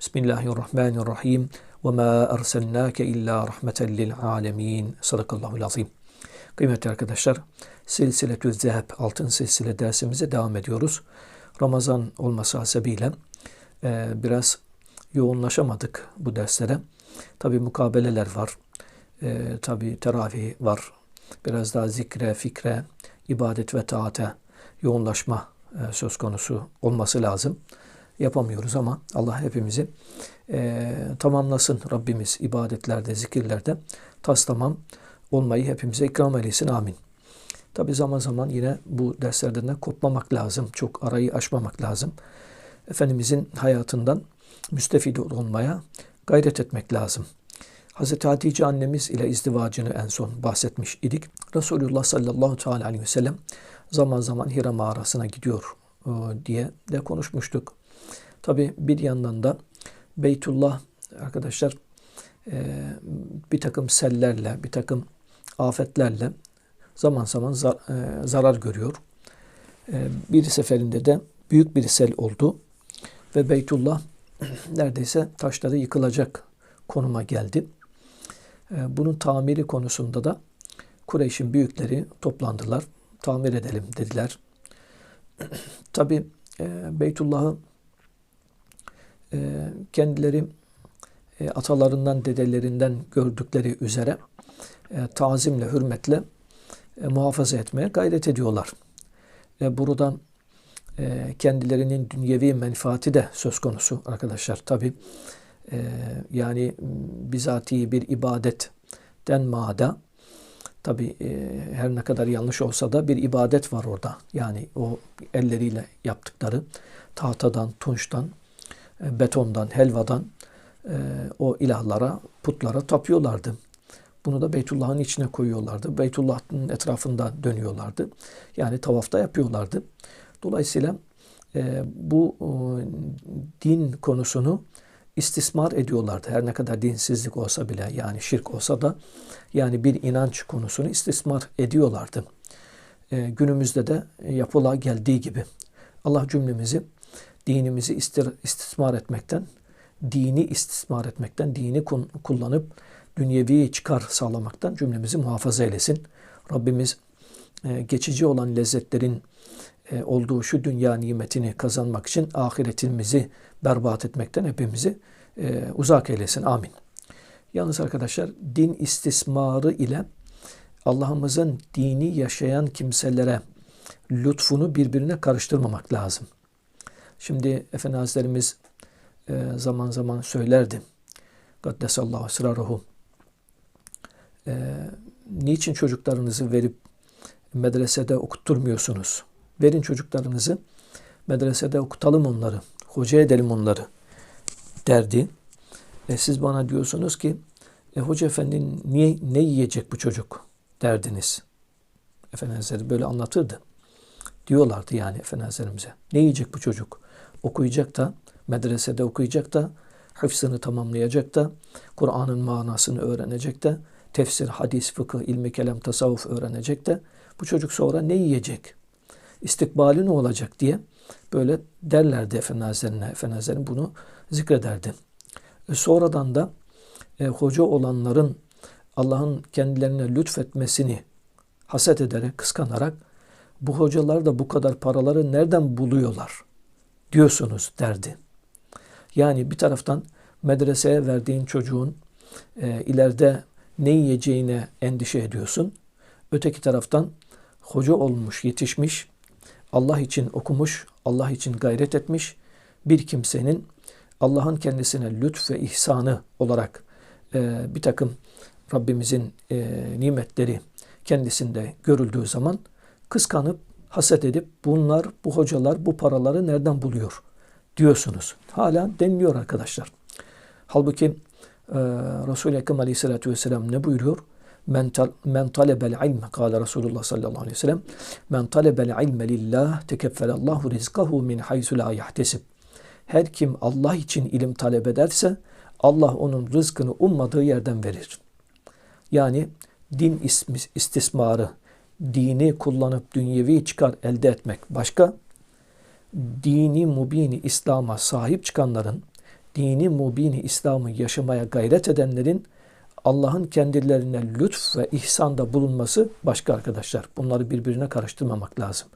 Bismillahirrahmanirrahim. Ve ma erselnake illa rahmeten lil alemin. Sadakallahu azim. Kıymetli arkadaşlar, Silsiletü Zeheb altın silsile dersimize devam ediyoruz. Ramazan olması hasebiyle e, biraz yoğunlaşamadık bu derslere. Tabi mukabeleler var. E, tabi teravih var. Biraz daha zikre, fikre, ibadet ve taate yoğunlaşma e, söz konusu olması lazım yapamıyoruz ama Allah hepimizi e, tamamlasın Rabbimiz ibadetlerde, zikirlerde tas tamam olmayı hepimize ikram eylesin. Amin. Tabi zaman zaman yine bu derslerden de kopmamak lazım. Çok arayı aşmamak lazım. Efendimizin hayatından müstefid olmaya gayret etmek lazım. Hazreti Hatice annemiz ile izdivacını en son bahsetmiş idik. Resulullah sallallahu teala aleyhi ve sellem zaman zaman Hira mağarasına gidiyor e, diye de konuşmuştuk. Tabi bir yandan da Beytullah arkadaşlar e, bir takım sellerle, bir takım afetlerle zaman zaman e, zarar görüyor. E, bir seferinde de büyük bir sel oldu ve Beytullah neredeyse taşları yıkılacak konuma geldi. Bunun tamiri konusunda da Kureyş'in büyükleri toplandılar. Tamir edelim dediler. Tabi Beytullah'ı e, kendileri e, atalarından, dedelerinden gördükleri üzere e, tazimle, hürmetle muhafaza etmeye gayret ediyorlar. Buradan kendilerinin dünyevi menfaati de söz konusu arkadaşlar. Tabi yani bizatihi bir ibadetten mada tabi her ne kadar yanlış olsa da bir ibadet var orada. Yani o elleriyle yaptıkları tahtadan, tunçtan, e, betondan, helvadan e, o ilahlara, putlara tapıyorlardı. Bunu da Beytullah'ın içine koyuyorlardı. Beytullah'ın etrafında dönüyorlardı. Yani tavafta yapıyorlardı. Dolayısıyla e, bu din konusunu istismar ediyorlardı. Her ne kadar dinsizlik olsa bile yani şirk olsa da yani bir inanç konusunu istismar ediyorlardı. günümüzde de yapıla geldiği gibi. Allah cümlemizi dinimizi istismar etmekten, dini istismar etmekten, dini kullanıp dünyevi çıkar sağlamaktan cümlemizi muhafaza eylesin. Rabbimiz e, geçici olan lezzetlerin e, olduğu şu dünya nimetini kazanmak için ahiretimizi berbat etmekten hepimizi e, uzak eylesin. Amin. Yalnız arkadaşlar din istismarı ile Allah'ımızın dini yaşayan kimselere lütfunu birbirine karıştırmamak lazım. Şimdi Efendi Hazretlerimiz e, zaman zaman söylerdi. Gaddesallahu esraruhu. E, niçin çocuklarınızı verip medresede okutturmuyorsunuz? Verin çocuklarınızı medresede okutalım onları. Hoca edelim onları derdi. E siz bana diyorsunuz ki e, Hoca Efendi niye, ne yiyecek bu çocuk derdiniz. Efendi Hazretleri böyle anlatırdı. Diyorlardı yani Efendi Hazretlerimize. Ne yiyecek bu çocuk? Okuyacak da, medresede okuyacak da, hıfzını tamamlayacak da, Kur'an'ın manasını öğrenecek de, tefsir, hadis, fıkıh, ilmi, kelam, tasavvuf öğrenecek de, bu çocuk sonra ne yiyecek? İstikbali ne olacak diye böyle derlerdi Efendi Hazretleri'ne. Efendi Hazretleri bunu zikrederdi. E sonradan da e, hoca olanların Allah'ın kendilerine lütfetmesini haset ederek, kıskanarak bu hocalar da bu kadar paraları nereden buluyorlar? Diyorsunuz derdi. Yani bir taraftan medreseye verdiğin çocuğun e, ileride ne yiyeceğine endişe ediyorsun. Öteki taraftan hoca olmuş, yetişmiş, Allah için okumuş, Allah için gayret etmiş bir kimsenin Allah'ın kendisine lütf ve ihsanı olarak e, bir takım Rabbimizin e, nimetleri kendisinde görüldüğü zaman kıskanıp haset edip bunlar, bu hocalar bu paraları nereden buluyor diyorsunuz. Hala deniliyor arkadaşlar. Halbuki e, Resul-i Ekrem Aleyhisselatü Vesselam ne buyuruyor? Men, tal, men talebel ilme, kâle Resulullah sallallahu aleyhi ve sellem, men talebel ilme lillah tekeffelallahu rizkahu min haysu la yahtesib. Her kim Allah için ilim talep ederse Allah onun rızkını ummadığı yerden verir. Yani din istismarı, dini kullanıp dünyevi çıkar elde etmek başka, dini mubini İslam'a sahip çıkanların, dini mubini İslam'ı yaşamaya gayret edenlerin Allah'ın kendilerine lütf ve ihsanda bulunması başka arkadaşlar. Bunları birbirine karıştırmamak lazım.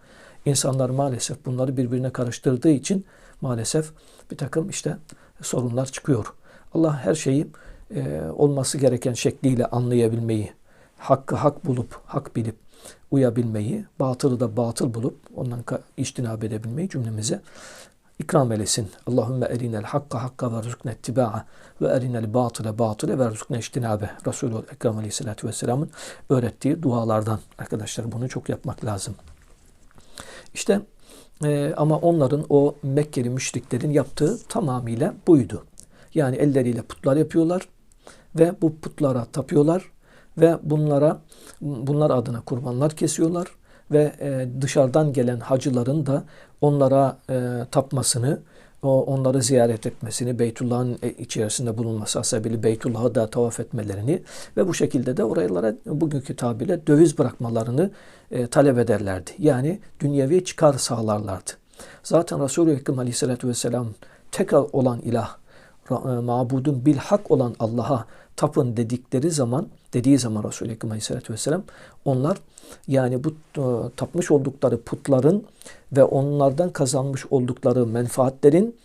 İnsanlar maalesef bunları birbirine karıştırdığı için maalesef bir takım işte sorunlar çıkıyor. Allah her şeyi e, olması gereken şekliyle anlayabilmeyi, hakkı hak bulup, hak bilip uyabilmeyi, batılı da batıl bulup ondan iştinab edebilmeyi cümlemize ikram eylesin. Allahümme erinel hakka hakka ve rızkne ittiba'a ve erinel batıle batıle ve rızkne iştinabe. Resulü Ekrem Aleyhisselatü Vesselam'ın öğrettiği dualardan arkadaşlar bunu çok yapmak lazım. İşte e, ama onların o Mekkeli müşriklerin yaptığı tamamıyla buydu. Yani elleriyle putlar yapıyorlar ve bu putlara tapıyorlar ve bunlara bunlar adına kurbanlar kesiyorlar ve e, dışarıdan gelen hacıların da onlara e, tapmasını, o onları ziyaret etmesini, Beytullah'ın e, içerisinde bulunması hasebiyle Beytullah'ı da tavaf etmelerini ve bu şekilde de oralara bugünkü tabirle döviz bırakmalarını e, talep ederlerdi. Yani dünyevi çıkar sağlarlardı. Zaten Resulü Ekrem Aleyhisselatü Vesselam tek olan ilah, e, mabudun bilhak olan Allah'a tapın dedikleri zaman, dediği zaman Resulü Ekrem Aleyhisselatü Vesselam onlar yani bu e, tapmış oldukları putların ve onlardan kazanmış oldukları menfaatlerin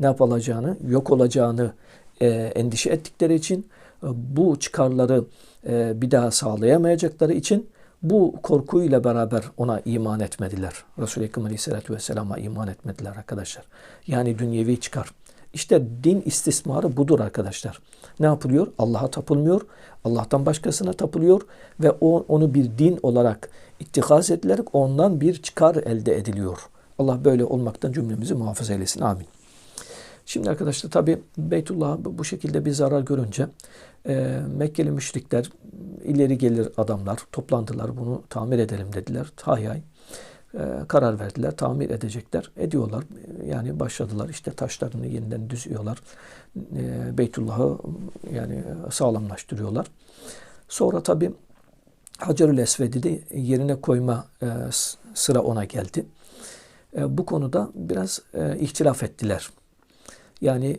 ne yapılacağını, yok olacağını e, endişe ettikleri için e, bu çıkarları e, bir daha sağlayamayacakları için bu korkuyla beraber ona iman etmediler. Resul-i Ekrem Aleyhisselatü Vesselam'a iman etmediler arkadaşlar. Yani dünyevi çıkar. İşte din istismarı budur arkadaşlar. Ne yapılıyor? Allah'a tapılmıyor. Allah'tan başkasına tapılıyor ve o onu bir din olarak ittihaz edilerek ondan bir çıkar elde ediliyor. Allah böyle olmaktan cümlemizi muhafaza eylesin. Amin. Şimdi arkadaşlar tabi Beytullah bu şekilde bir zarar görünce e, Mekkeli müşrikler ileri gelir adamlar toplandılar bunu tamir edelim dediler. Hay hay karar verdiler. Tamir edecekler. Ediyorlar. Yani başladılar. işte taşlarını yeniden düzüyorlar. E, Beytullah'ı yani sağlamlaştırıyorlar. Sonra tabi Hacerül Esved'i de yerine koyma e, sıra ona geldi. Bu konuda biraz ihtilaf ettiler. Yani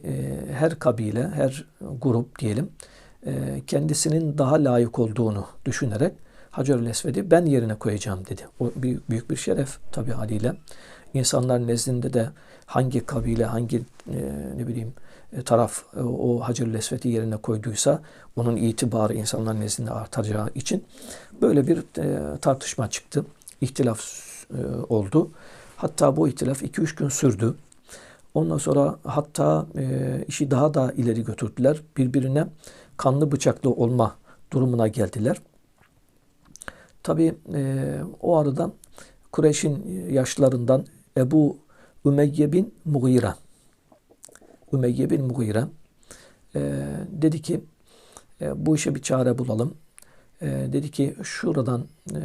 her kabile, her grup diyelim kendisinin daha layık olduğunu düşünerek Hacerül Esved'i ben yerine koyacağım dedi. O büyük, büyük bir şeref tabi haliyle. İnsanlar nezdinde de hangi kabile, hangi e, ne bileyim e, taraf e, o Hacerül Esved'i yerine koyduysa onun itibarı insanlar nezdinde artacağı için böyle bir e, tartışma çıktı. İhtilaf e, oldu. Hatta bu ihtilaf 2-3 gün sürdü. Ondan sonra hatta e, işi daha da ileri götürdüler. Birbirine kanlı bıçaklı olma durumuna geldiler. Tabi e, o arada Kureyş'in yaşlarından Ebu Ümeyye bin Mughire Ümeyye bin Mughire e, dedi ki e, bu işe bir çare bulalım. E, dedi ki şuradan e,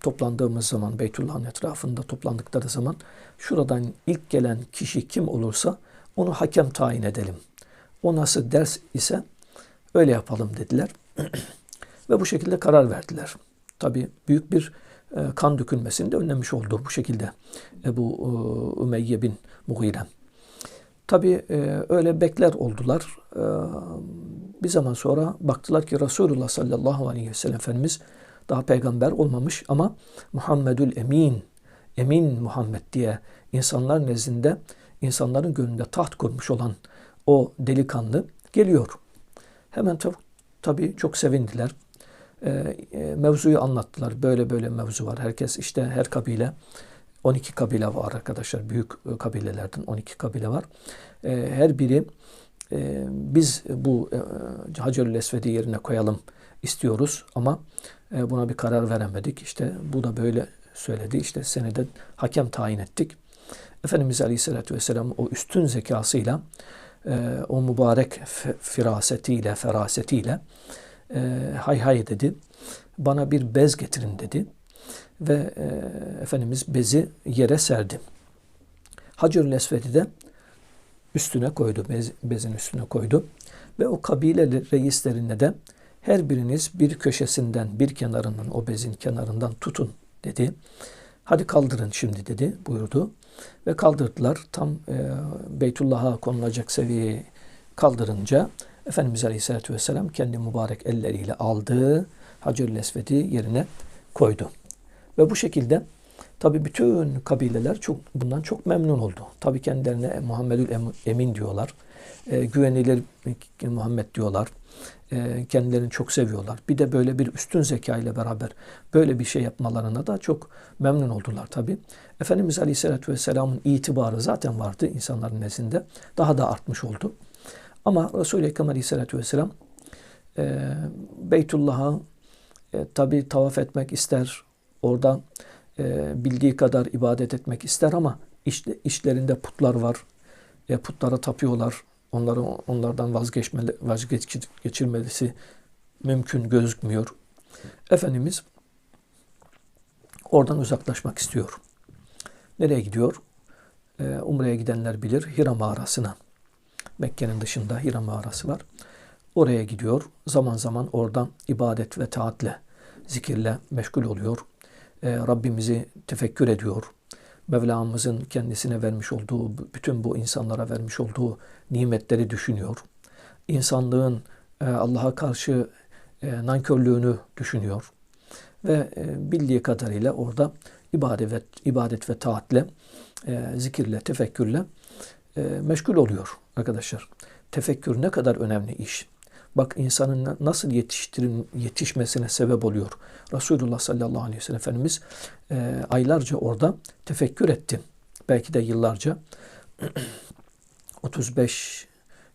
toplandığımız zaman Beytullah'ın etrafında toplandıkları zaman şuradan ilk gelen kişi kim olursa onu hakem tayin edelim. O nasıl ders ise öyle yapalım dediler. Ve bu şekilde karar verdiler tabi büyük bir e, kan dökülmesini de önlemiş oldu bu şekilde Ebu e, Ümeyye bin Mughire. Tabi e, öyle bekler oldular. Bir zaman sonra baktılar ki Resulullah sallallahu aleyhi ve sellem Efendimiz daha peygamber olmamış ama Muhammedül Emin, Emin Muhammed diye insanlar nezdinde insanların gönlünde taht kurmuş olan o delikanlı geliyor. Hemen tabi çok sevindiler. Ee, e, mevzuyu anlattılar. Böyle böyle mevzu var. Herkes işte her kabile 12 kabile var arkadaşlar. Büyük e, kabilelerden 12 kabile var. Ee, her biri e, biz bu e, Hacerül Esved'i yerine koyalım istiyoruz ama buna bir karar veremedik. İşte bu da böyle söyledi. İşte senede hakem tayin ettik. Efendimiz Aleyhisselatü Vesselam o üstün zekasıyla o mübarek firasetiyle, ferasetiyle e, hay hay dedi. Bana bir bez getirin dedi. Ve e, Efendimiz bezi yere serdi. Hacer-ül Esved'i de üstüne koydu, bez, bezin üstüne koydu. Ve o kabile reislerine de her biriniz bir köşesinden, bir kenarından, o bezin kenarından tutun dedi. Hadi kaldırın şimdi dedi, buyurdu. Ve kaldırdılar. Tam e, Beytullah'a konulacak seviyeye kaldırınca Efendimiz Aleyhisselatü Vesselam kendi mübarek elleriyle aldı. Hacer-ül Esved'i yerine koydu. Ve bu şekilde tabi bütün kabileler çok bundan çok memnun oldu. Tabi kendilerine Muhammedül Emin diyorlar. E, güvenilir Muhammed diyorlar. E, kendilerini çok seviyorlar. Bir de böyle bir üstün zeka ile beraber böyle bir şey yapmalarına da çok memnun oldular tabi. Efendimiz Aleyhisselatü Vesselam'ın itibarı zaten vardı insanların nezdinde. Daha da artmış oldu. Ama Resul-i Ekrem Aleyhisselatü Vesselam e, Beytullah'a e, tabi tavaf etmek ister. Orada e, bildiği kadar ibadet etmek ister ama işte, işlerinde putlar var. E, putlara tapıyorlar. Onları onlardan vazgeçmeli, vazgeçirmesi mümkün gözükmüyor. Efendimiz oradan uzaklaşmak istiyor. Nereye gidiyor? E, Umre'ye gidenler bilir. Hira mağarasına. Mekke'nin dışında Hira mağarası var. Oraya gidiyor. Zaman zaman oradan ibadet ve taatle, zikirle meşgul oluyor. E, Rabbimizi tefekkür ediyor. Mevlamızın kendisine vermiş olduğu, bütün bu insanlara vermiş olduğu nimetleri düşünüyor. İnsanlığın e, Allah'a karşı e, nankörlüğünü düşünüyor. Ve e, bildiği kadarıyla orada ibadet ve, ibadet ve taatle, e, zikirle, tefekkürle e, meşgul oluyor arkadaşlar. Tefekkür ne kadar önemli iş. Bak insanın nasıl yetiştirin, yetişmesine sebep oluyor. Resulullah sallallahu aleyhi ve sellem Efendimiz e, aylarca orada tefekkür etti. Belki de yıllarca 35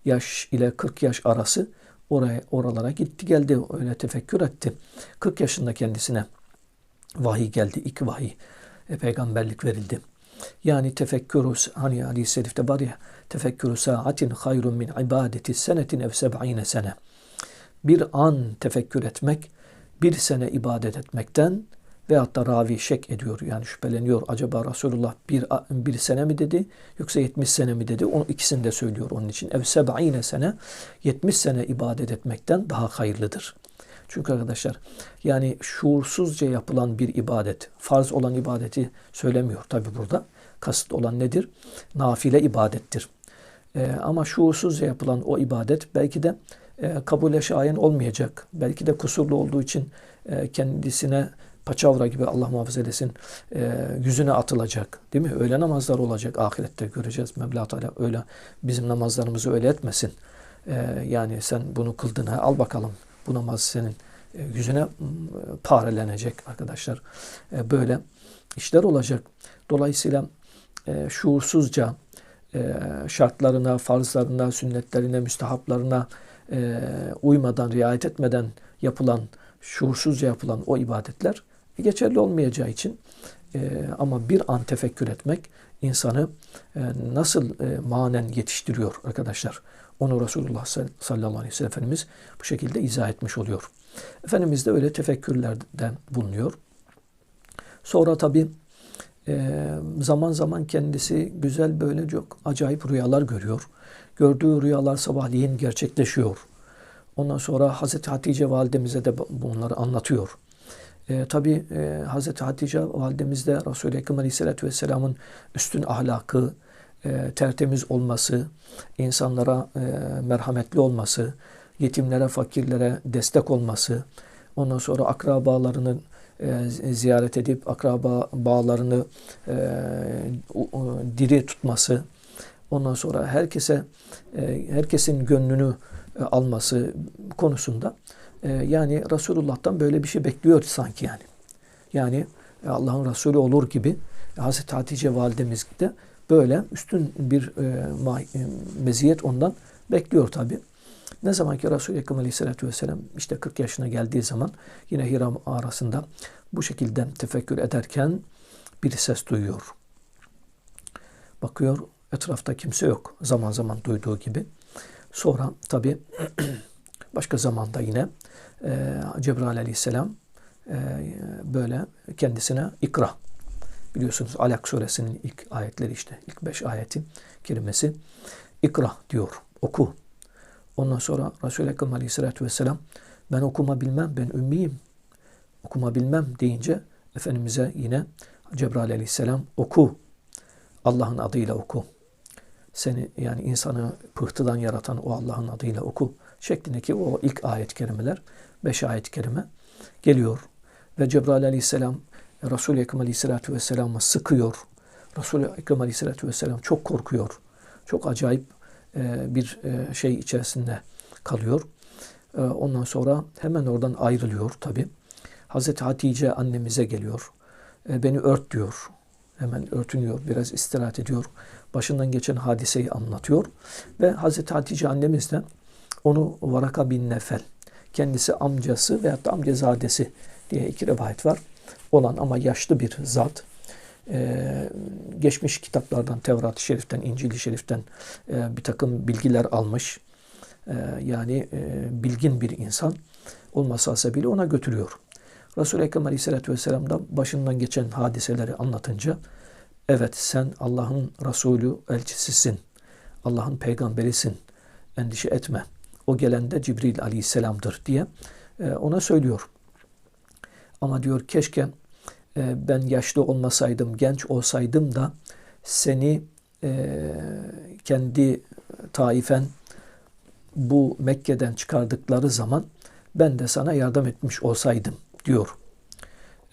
yaş ile 40 yaş arası oraya oralara gitti geldi öyle tefekkür etti. 40 yaşında kendisine vahiy geldi. ilk vahiy e, peygamberlik verildi. Yani tefekkürü hani hadis-i şerifte var ya tefekkürü saatin hayrun min ibadeti senetin ev seb'ine sene. Bir an tefekkür etmek bir sene ibadet etmekten veyahut da ravi şek ediyor yani şüpheleniyor. Acaba Resulullah bir, bir sene mi dedi yoksa 70 sene mi dedi? Onu ikisini de söylüyor onun için. Ev seb'ine sene 70 sene ibadet etmekten daha hayırlıdır. Çünkü arkadaşlar yani şuursuzca yapılan bir ibadet, farz olan ibadeti söylemiyor tabi burada. Kasıt olan nedir? Nafile ibadettir. Ee, ama şuursuzca yapılan o ibadet belki de e, kabule şayan olmayacak. Belki de kusurlu olduğu için e, kendisine paçavra gibi Allah muhafaza edesin e, yüzüne atılacak. Değil mi? Öyle namazlar olacak. Ahirette göreceğiz. Mevla Teala öyle bizim namazlarımızı öyle etmesin. E, yani sen bunu kıldın ha al bakalım. Bu namaz senin e, yüzüne parelenecek arkadaşlar. E, böyle işler olacak. Dolayısıyla e, şuursuzca e, şartlarına, farzlarına, sünnetlerine, müstehaplarına e, uymadan, riayet etmeden yapılan, şuursuzca yapılan o ibadetler geçerli olmayacağı için e, ama bir an tefekkür etmek insanı e, nasıl e, manen yetiştiriyor arkadaşlar. Onu Resulullah sallallahu aleyhi ve sellem Efendimiz bu şekilde izah etmiş oluyor. Efendimiz de öyle tefekkürlerden bulunuyor. Sonra tabi e, zaman zaman kendisi güzel böyle çok acayip rüyalar görüyor. Gördüğü rüyalar sabahleyin gerçekleşiyor. Ondan sonra Hazreti Hatice validemize de bunları anlatıyor. E, Tabi e, Hazreti Hatice validemiz de Resul-i Ekrem Aleyhisselatü Vesselam'ın üstün ahlakı, e, tertemiz olması, insanlara e, merhametli olması, yetimlere, fakirlere destek olması, ondan sonra akrabalarını e, ziyaret edip akraba bağlarını e, diri tutması, ondan sonra herkese e, herkesin gönlünü e, alması konusunda e, yani Resulullah'tan böyle bir şey bekliyor sanki yani. Yani Allah'ın Resulü olur gibi Hazreti Hatice validemiz de böyle üstün bir meziyet ondan bekliyor tabi. Ne zaman ki Resul-i Ekrem Aleyhisselatü Vesselam işte 40 yaşına geldiği zaman yine Hira arasında bu şekilde tefekkür ederken bir ses duyuyor. Bakıyor etrafta kimse yok zaman zaman duyduğu gibi. Sonra tabi başka zamanda yine e, Cebrail aleyhisselam e, böyle kendisine ikra biliyorsunuz Alak suresinin ilk ayetleri işte ilk beş ayetin kelimesi ikra diyor oku. Ondan sonra Resul-i Ekrem aleyhissalatü vesselam ben okuma bilmem ben ümmiyim okuma bilmem deyince Efendimiz'e yine Cebrail aleyhisselam oku Allah'ın adıyla oku seni yani insanı pıhtıdan yaratan o Allah'ın adıyla oku şeklindeki o ilk ayet-i kerimeler, beş ayet-i kerime geliyor. Ve Cebrail aleyhisselam Resul-i Ekrem aleyhisselatü vesselam'ı sıkıyor. Resul-i Ekrem aleyhisselatü vesselam çok korkuyor. Çok acayip e, bir e, şey içerisinde kalıyor. E, ondan sonra hemen oradan ayrılıyor tabi. Hazreti Hatice annemize geliyor. Beni ört diyor. Hemen örtünüyor, biraz istirahat ediyor başından geçen hadiseyi anlatıyor. Ve Hazreti Hatice annemiz de onu Varaka bin Nefel, kendisi amcası veyahut da amcazadesi diye iki rivayet var. Olan ama yaşlı bir zat. Ee, geçmiş kitaplardan, Tevrat-ı Şerif'ten, İncil-i Şerif'ten e, bir takım bilgiler almış. E, yani e, bilgin bir insan olması hasebiyle ona götürüyor. Resul-i Ekrem Aleyhisselatü Vesselam da başından geçen hadiseleri anlatınca Evet sen Allah'ın Resulü elçisisin. Allah'ın peygamberisin. Endişe etme. O gelen de Cibril aleyhisselamdır diye e, ona söylüyor. Ama diyor keşke e, ben yaşlı olmasaydım, genç olsaydım da seni e, kendi taifen bu Mekke'den çıkardıkları zaman ben de sana yardım etmiş olsaydım diyor.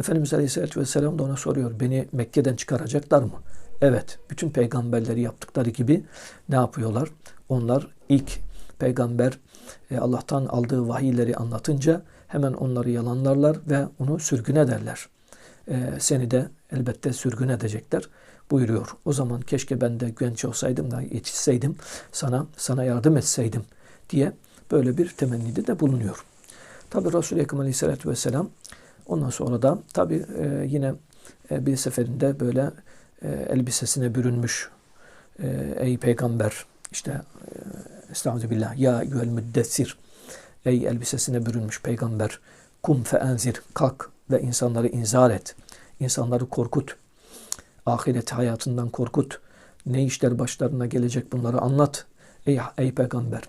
Efendimiz Aleyhisselatü Vesselam da ona soruyor. Beni Mekke'den çıkaracaklar mı? Evet. Bütün peygamberleri yaptıkları gibi ne yapıyorlar? Onlar ilk peygamber e, Allah'tan aldığı vahiyleri anlatınca hemen onları yalanlarlar ve onu sürgün ederler. E, seni de elbette sürgün edecekler buyuruyor. O zaman keşke ben de genç olsaydım da yetişseydim sana sana yardım etseydim diye böyle bir temennide de bulunuyor. Tabi Resul-i Ekrem Aleyhisselatü Vesselam Ondan sonra da tabi e, yine e, bir seferinde böyle e, elbisesine bürünmüş e, ey peygamber işte e, estağfirullah ya yüel müddessir ey elbisesine bürünmüş peygamber kum fe enzir kalk ve insanları inzar et. insanları korkut. Ahiret hayatından korkut. Ne işler başlarına gelecek bunları anlat. Ey, ey peygamber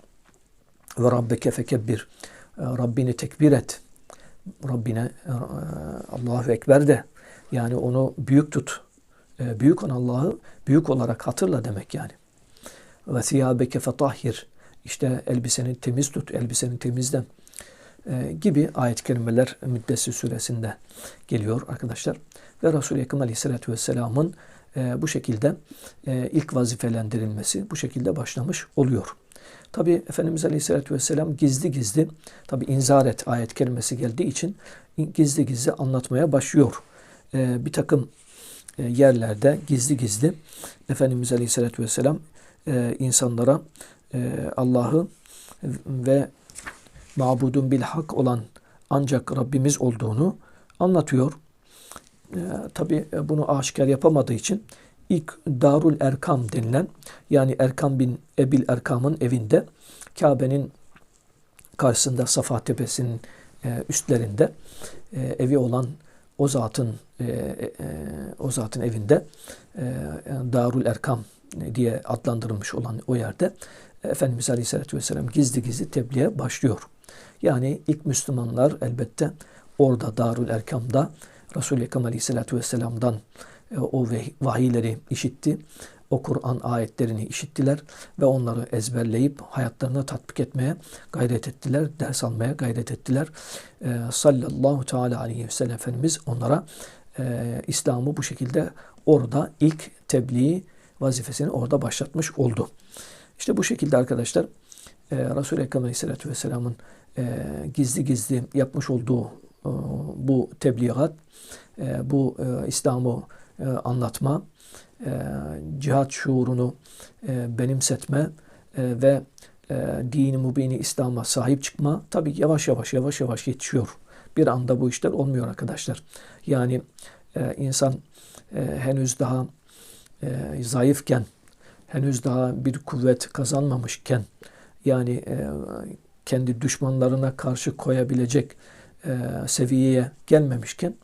ve rabbeke fekebbir. Rabbini tekbir et. Rabbine e, Allahu Ekber de yani onu büyük tut. E, büyük olan Allah'ı büyük olarak hatırla demek yani. Ve siyabeke fetahhir. İşte elbiseni temiz tut, elbiseni temizle e, gibi ayet-i kerimeler Müddessir suresinde geliyor arkadaşlar. Ve Resul-i Ekrem Aleyhisselatü Vesselam'ın bu şekilde ilk vazifelendirilmesi bu şekilde başlamış oluyor. Tabi Efendimiz Aleyhisselatü Vesselam gizli gizli tabi inzar et ayet kelimesi geldiği için gizli gizli anlatmaya başlıyor. Bir takım e, yerlerde gizli gizli Efendimiz Aleyhisselatü Vesselam e, insanlara e, Allah'ı ve mabudun bil hak olan ancak Rabbimiz olduğunu anlatıyor. E, Tabi bunu aşikar yapamadığı için ilk Darul Erkam denilen yani Erkam bin Ebil Erkam'ın evinde Kabe'nin karşısında Safa Tepesi'nin e, üstlerinde e, evi olan o zatın e, e, o zatın evinde e, Darul Erkam diye adlandırılmış olan o yerde Efendimiz Aleyhisselatü Vesselam gizli gizli tebliğe başlıyor. Yani ilk Müslümanlar elbette orada Darul Erkam'da Resul-i Ekrem Aleyhisselatü Vesselam'dan e, o vahiyleri işitti. O Kur'an ayetlerini işittiler ve onları ezberleyip hayatlarına tatbik etmeye gayret ettiler. Ders almaya gayret ettiler. E, sallallahu teala aleyhi ve sellem Efendimiz onlara e, İslam'ı bu şekilde orada ilk tebliğ vazifesini orada başlatmış oldu. İşte bu şekilde arkadaşlar e, Resul-i Ekrem Aleyhisselatü Vesselam'ın e, gizli gizli yapmış olduğu e, bu tebliğat, e, bu e, İslam'ı e, anlatma, e, cihat şuurunu e, benimsetme ve dini mübini İslam'a sahip çıkma tabi yavaş yavaş yavaş yavaş yetişiyor. Bir anda bu işler olmuyor arkadaşlar. Yani insan henüz daha zayıfken, henüz daha bir kuvvet kazanmamışken, yani e, kendi düşmanlarına karşı koyabilecek e, seviyeye gelmemişken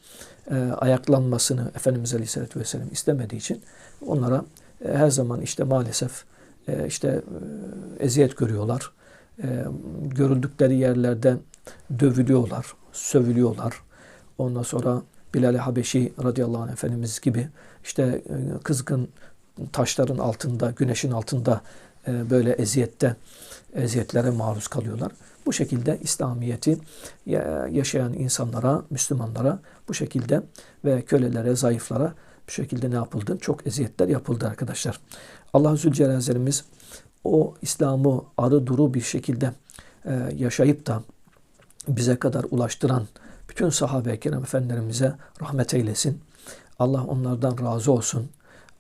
e, ayaklanmasını Efendimiz Aleyhisselatü Vesselam istemediği için onlara her zaman işte maalesef işte eziyet görüyorlar. E, görüldükleri yerlerde dövülüyorlar, sövülüyorlar. Ondan sonra Bilal-i Habeşi radıyallahu anh Efendimiz gibi işte kızgın taşların altında, güneşin altında e, böyle eziyette, eziyetlere maruz kalıyorlar. Bu şekilde İslamiyet'i yaşayan insanlara, Müslümanlara bu şekilde ve kölelere, zayıflara bu şekilde ne yapıldı? Çok eziyetler yapıldı arkadaşlar. Allah Zülcelal'imiz o İslam'ı arı duru bir şekilde e, yaşayıp da bize kadar ulaştıran bütün sahabe-i kiram efendilerimize rahmet eylesin. Allah onlardan razı olsun.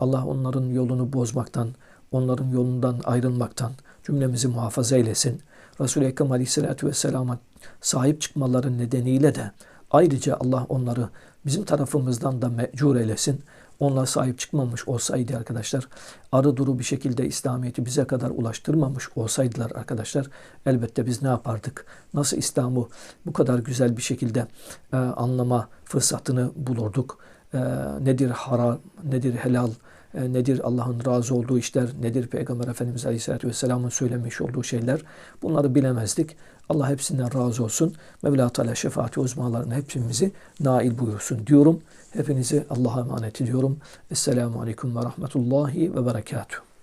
Allah onların yolunu bozmaktan, onların yolundan ayrılmaktan cümlemizi muhafaza eylesin. Resul-i Ekrem Aleyhisselatü Vesselam'a sahip çıkmaları nedeniyle de ayrıca Allah onları bizim tarafımızdan da mecur eylesin. Onlar sahip çıkmamış olsaydı arkadaşlar, arı duru bir şekilde İslamiyet'i bize kadar ulaştırmamış olsaydılar arkadaşlar, elbette biz ne yapardık? Nasıl İslam'ı bu kadar güzel bir şekilde e, anlama fırsatını bulurduk? E, nedir haram, nedir helal, e, nedir Allah'ın razı olduğu işler, nedir Peygamber Efendimiz Aleyhisselatü Vesselam'ın söylemiş olduğu şeyler bunları bilemezdik. Allah hepsinden razı olsun. Mevla Teala şefaati uzmanlarına hepimizi nail buyursun diyorum. Hepinizi Allah'a emanet ediyorum. Esselamu Aleyküm ve Rahmetullahi ve Berekatuhu.